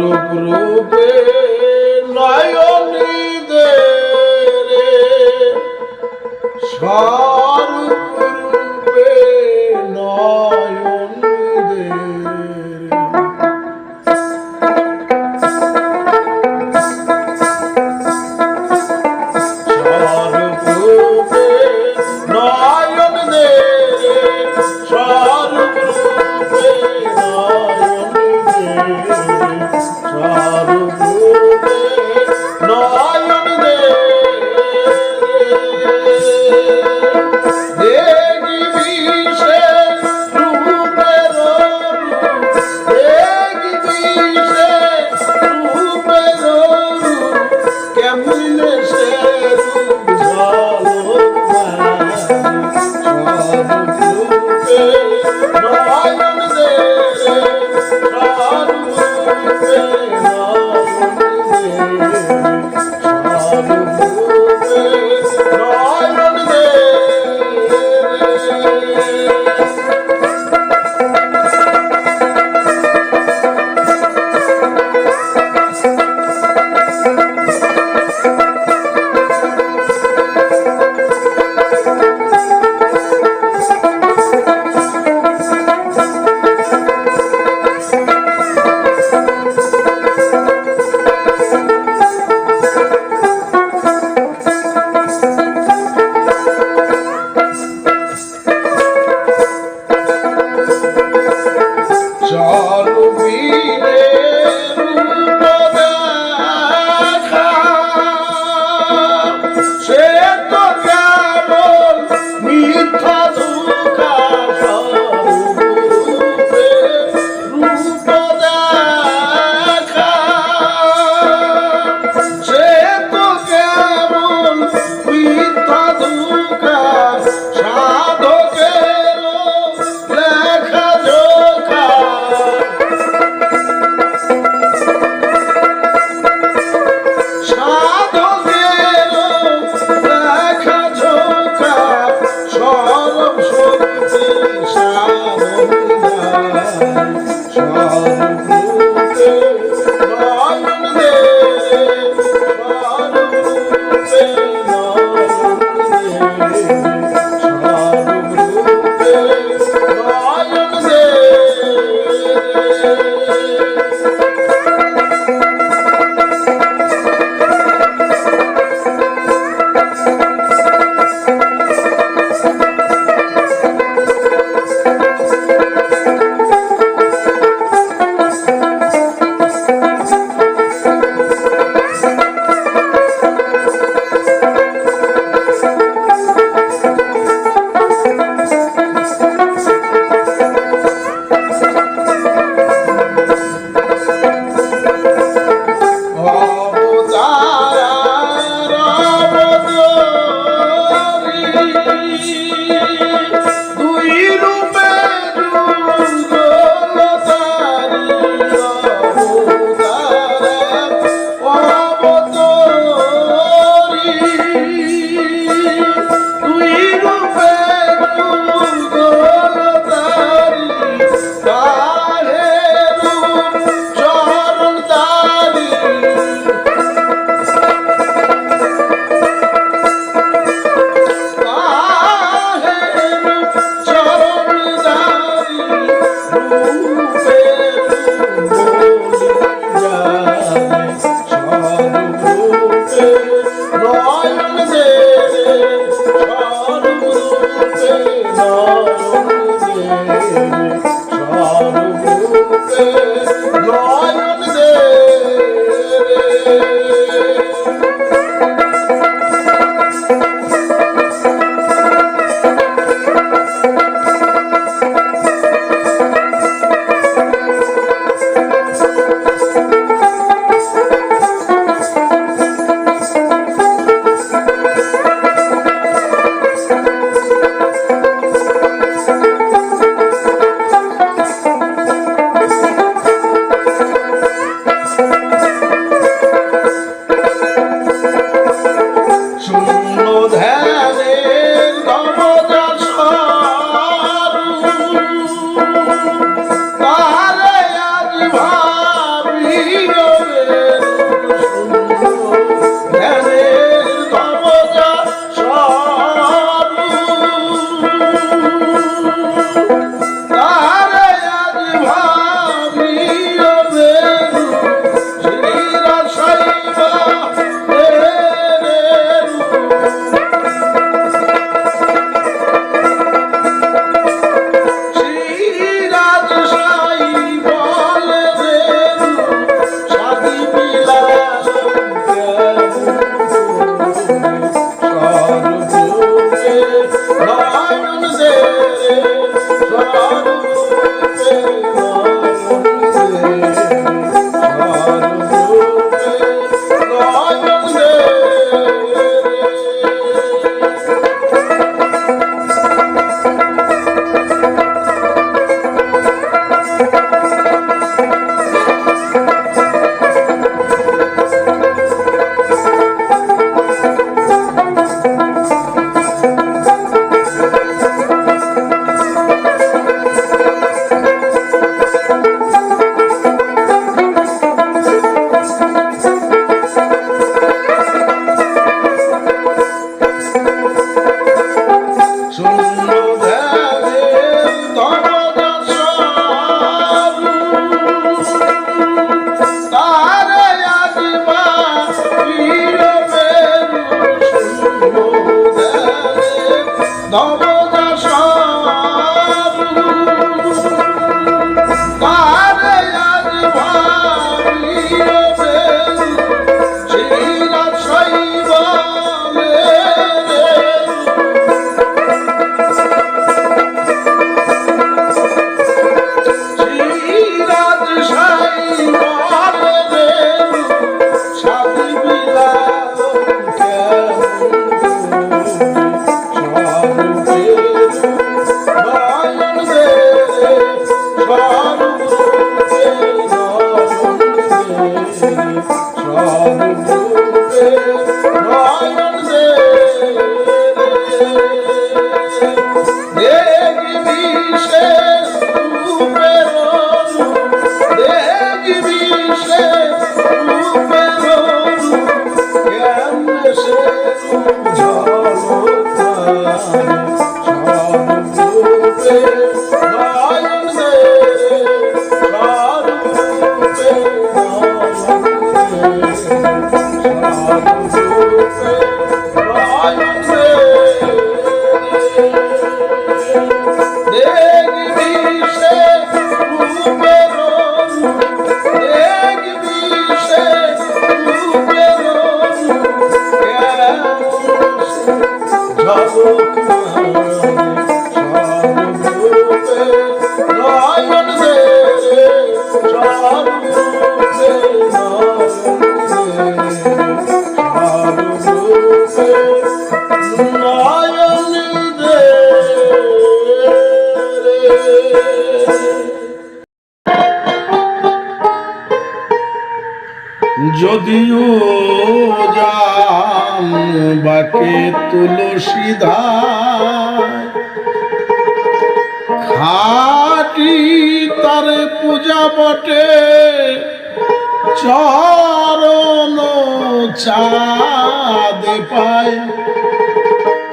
স্বরূপ রূপে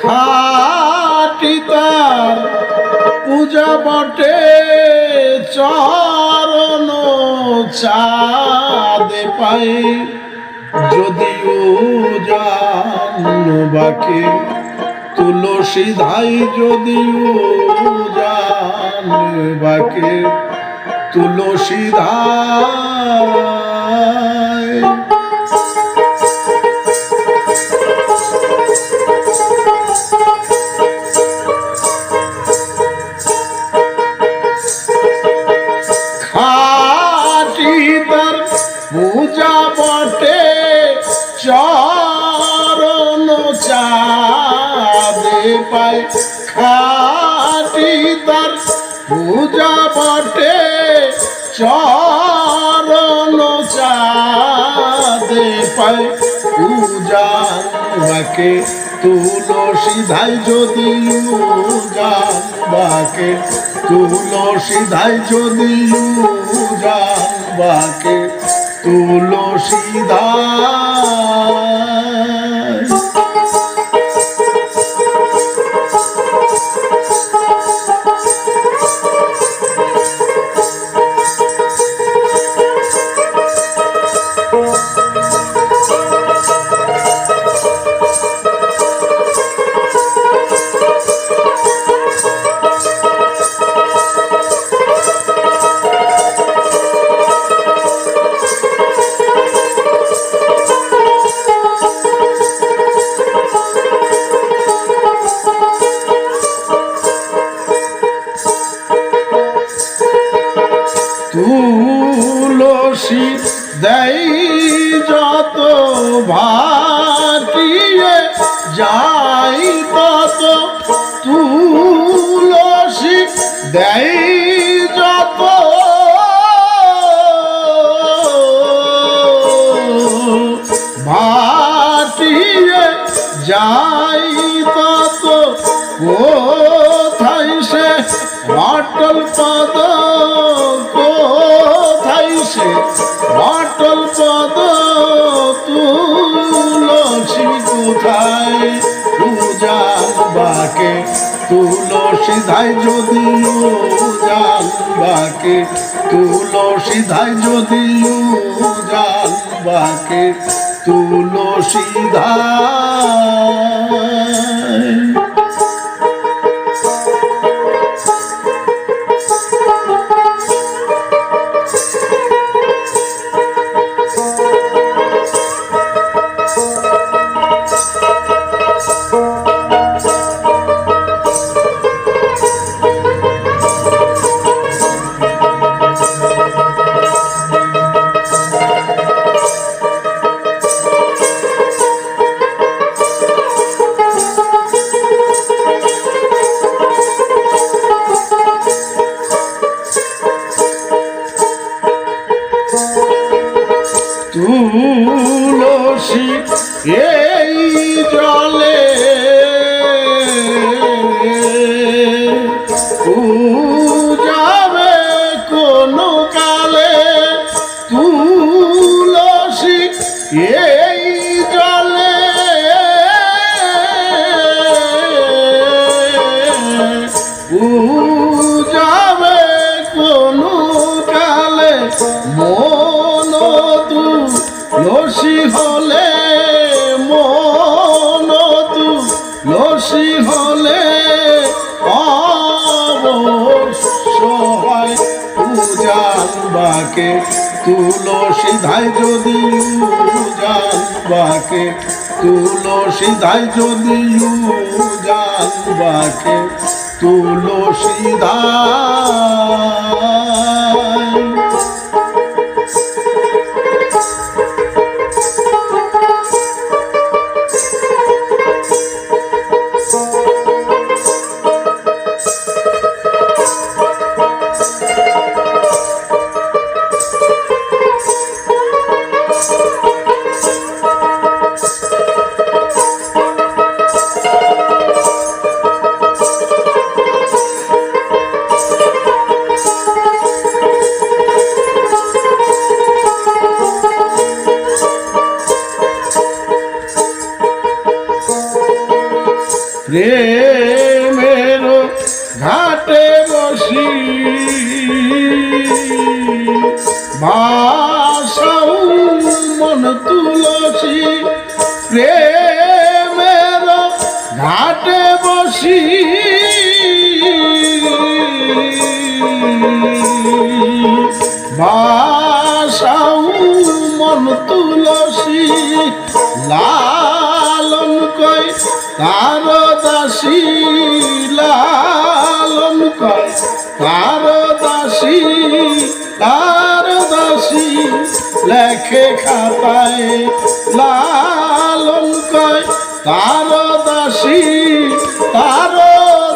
খাটি তার পূজা বটে, চরণ চাঁদে পায়। যদিও জান বাকে তুলসী ধাই, যদিও জান বাকে তুলসী ধাই। পূজা বটে, চরণ চাঁদে পায়। পূজা বাকে তুলসী ধাই যদি বাকে তুলসী ধাই যদি বাকে তুলসী ধাই। কোথায় পূজান বাকে তুলসী ধাই যদি জান বাকে তুলসী ধাই যদি জান বাকে বাকে তুলসী ধাই যদি জান বাকে তুলসী ধাই যদি জান বাকে তুলসী ধাই তার দাসী লালন কয় তার দাসী তার দাসী লেখে খাতায় লালন কয় তার দাসী তার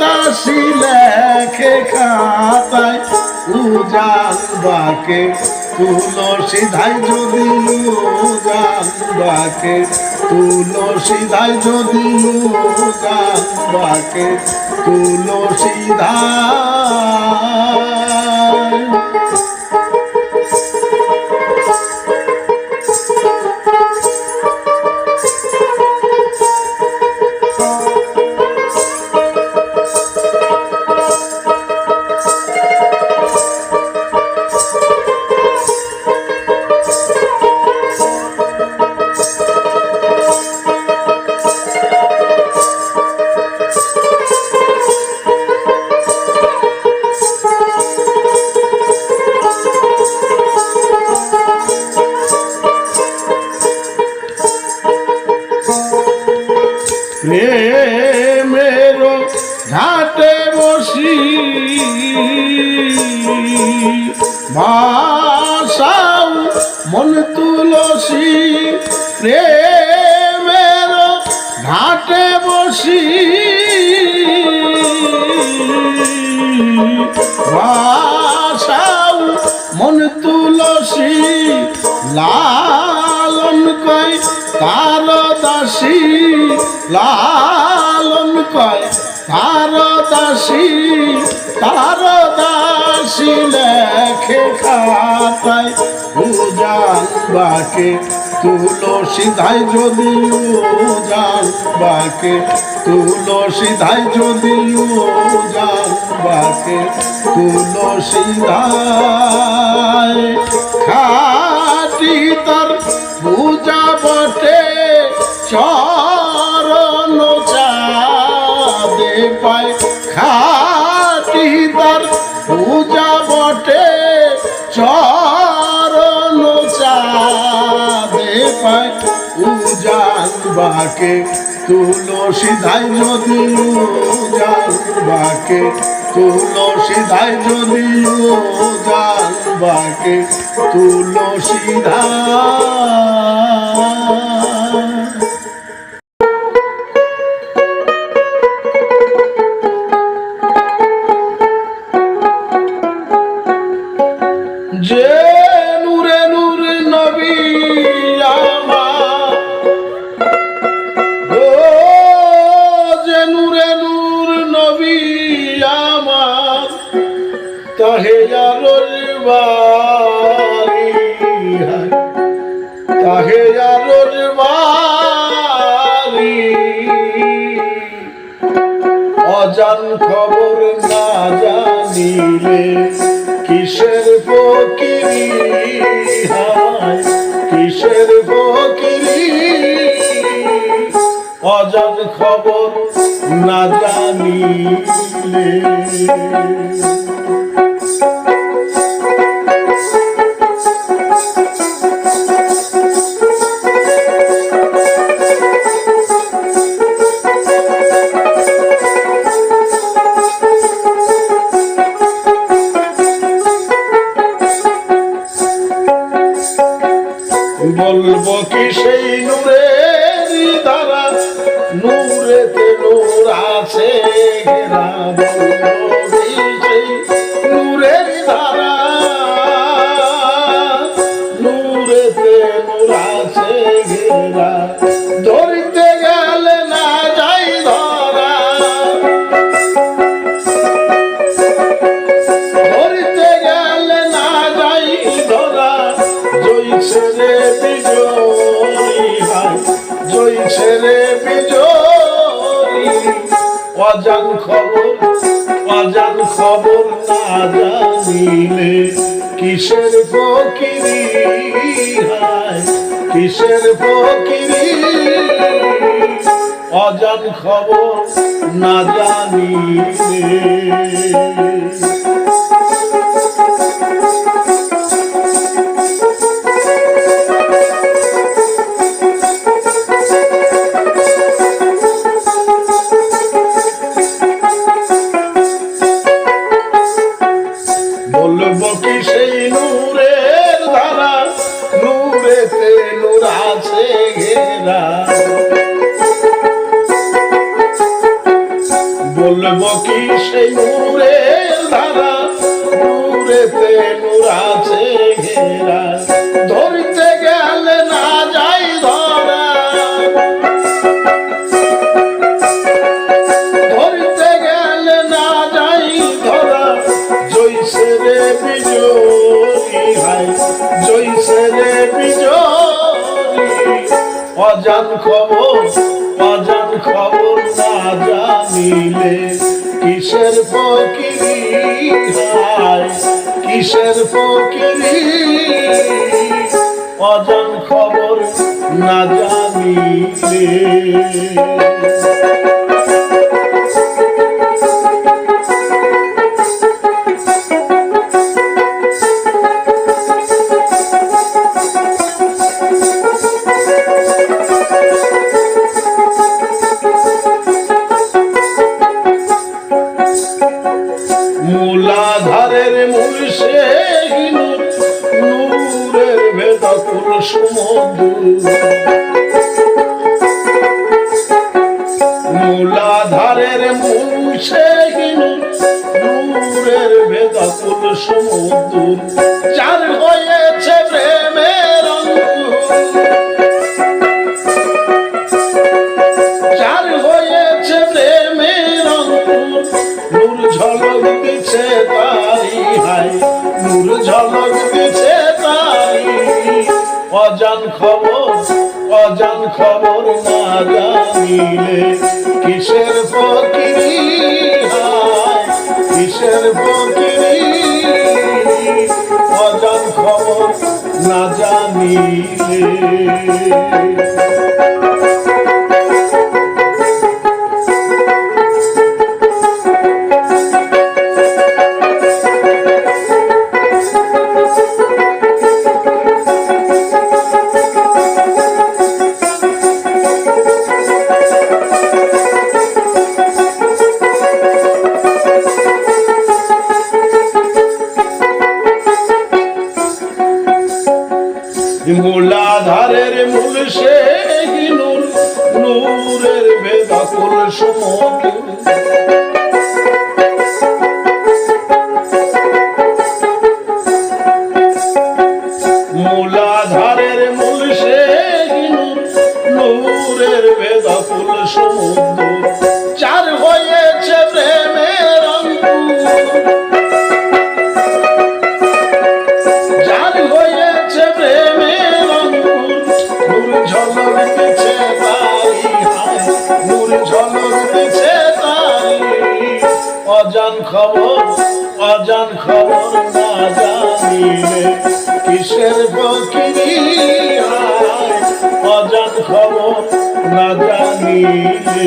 দাসী লেখে খাতায়। উজান বাকে তুলসী ধাই যদি উজান বাকে তুলসী ধাই যদি উজান বাকে তুলসী ধাই লেখে খাতায় উজান বাকে। তুলসী ধাই যদি উজান বাকে, তুলসী ধাই যদি উজান বাকে, তুলসী ধাই খাটি তার পূজা বটে, চরণ চাঁদে পায়। খাটি তার পায় উজান বাকে, তুলসী ধাই যদি উজান বাকে, তুলসী ধাই যদি উজান বাকে, তুলসী ধাই অজান খবর না জানিলে কিসের ফকিরি। অজান খবর না জানি অজান খবর না জানিলে। হইছে অজান খবর না জানিলে কিসের অজান খবর না জানিলে।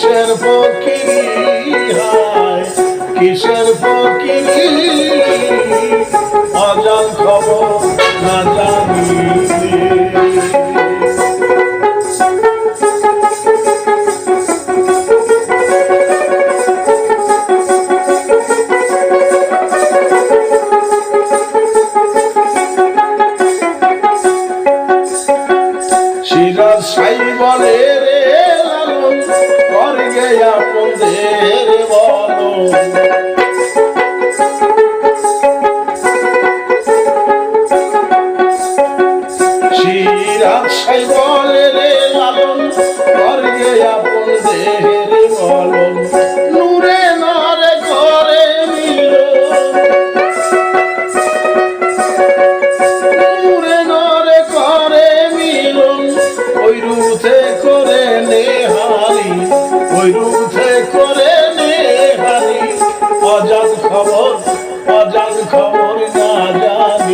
কিসের ফকিরি কিসের ফকিরি অজান খবর না জানি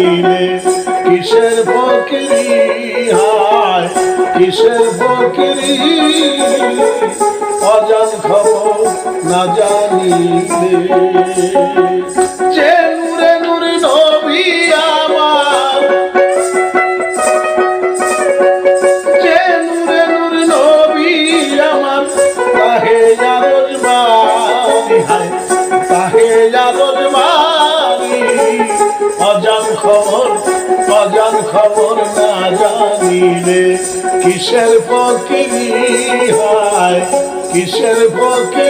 দিলে কিসের বকরি হায় কিসের বকরি অজান খবর না জানিলে। কিসের ফকিরি হয় কিসের ফকির